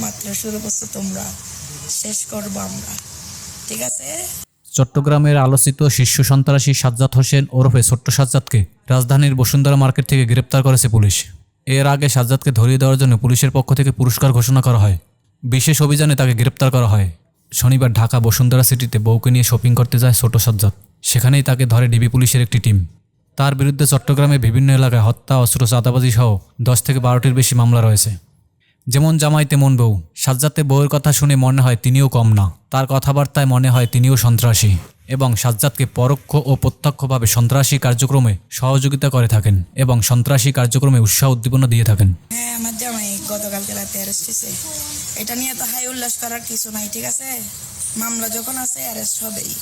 মাত্র শুরু করছ তোমরা। শেষ করব আমরা। ঠিক আছে? চট্টগ্রামের আলোচিত শীর্ষ সন্ত্রাসী সাজ্জাদ হোসেন ওরফে ছোট্ট সাজ্জাদকে রাজধানীর বসুন্ধরা মার্কেট থেকে গ্রেপ্তার করেছে পুলিশ। এর আগে সাজ্জাদকে ধরিয়ে দেওয়ার জন্য পুলিশের পক্ষ থেকে পুরস্কার ঘোষণা করা হয়। বিশেষ অভিযানে তাকে গ্রেপ্তার করা হয়। শনিবার ঢাকা বসুন্ধরা সিটিতে বউকে নিয়ে শপিং করতে যায় ছোট সাজ্জাদ। সেখানেই তাকে ধরে ডিবি পুলিশের একটি টিম। তার বিরুদ্ধে চট্টগ্রামে বিভিন্ন এলাকায় হত্যা, অস্ত্র, চাঁদাবাজি সহ দশ থেকে বারোটির বেশি মামলা রয়েছে। যেমন জামাই তেমন বউ। সাজ্জাতে বউয়ের কথা শুনে মনে হয় তিনিও কম না। তার কথাবার্তায় মনে হয় তিনিও সন্ত্রাসী। এবং সাজ্জাদকে পরোক্ষ ও প্রত্যক্ষভাবে সন্ত্রাসী কার্যক্রমে সহযোগিতা করে থাকেন এবং সন্ত্রাসী কার্যক্রমে উৎসাহ উদ্দীপনা দিয়ে থাকেন। হ্যাঁ আমার জামাই গতকালকে রাতে অ্যারেস্ট এটা নিয়ে তো হাই উল্লাস করার কিছু নাই, ঠিক আছে? মামলা যখন আছে অ্যারেস্ট হবেই।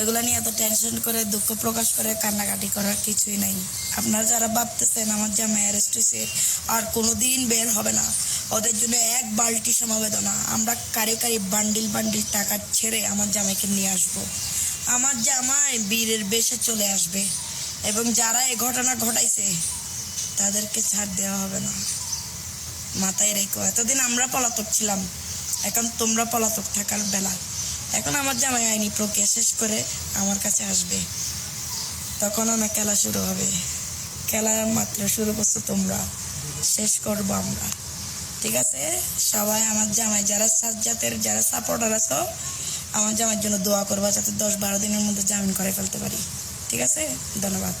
এগুলো নিয়ে এত টেনশন করে, দুঃখ প্রকাশ করে, কান্নাকাটি করার কিছুই নাই। আপনারা যারা ভাবতেছেন আমার জামাই অ্যারেস্ট হয়েছে, আর কোনো দিন বের হবে না। ওদের জন্য এক বালতি সমবেদনা। আমরা কারে কারে বান্ডিল বান্ডিল টাকা ছেড়ে আমার জামাইকে নিয়ে আসব। আমার জামাই বীরের বেশে চলে আসবে এবং যারা এই ঘটনা ঘটাইছে, তাদেরকে ছাড় দেওয়া হবে না। মাথায় রেখো, এতদিন আমরা পলাতক ছিলাম, এখন তোমরা পলাতক থাকার বেলা। এখন আমার জামাই আইনি প্রক্রিয়া শেষ করে আমার কাছে আসবে। তখন আমার খেলা শুরু হবে। খেলা মাত্র শুরু করছ তোমরা, শেষ করব আমরা। ঠিক আছে? সবাই আমার জামাই যারা সাজ্জাতের যারা সাপোর্টার আছো, আমার জামার জন্য দোয়া করবা যাতে দশ বারো দিনের মধ্যে জামিন করে ফেলতে পারি। ঠিক আছে? ধন্যবাদ।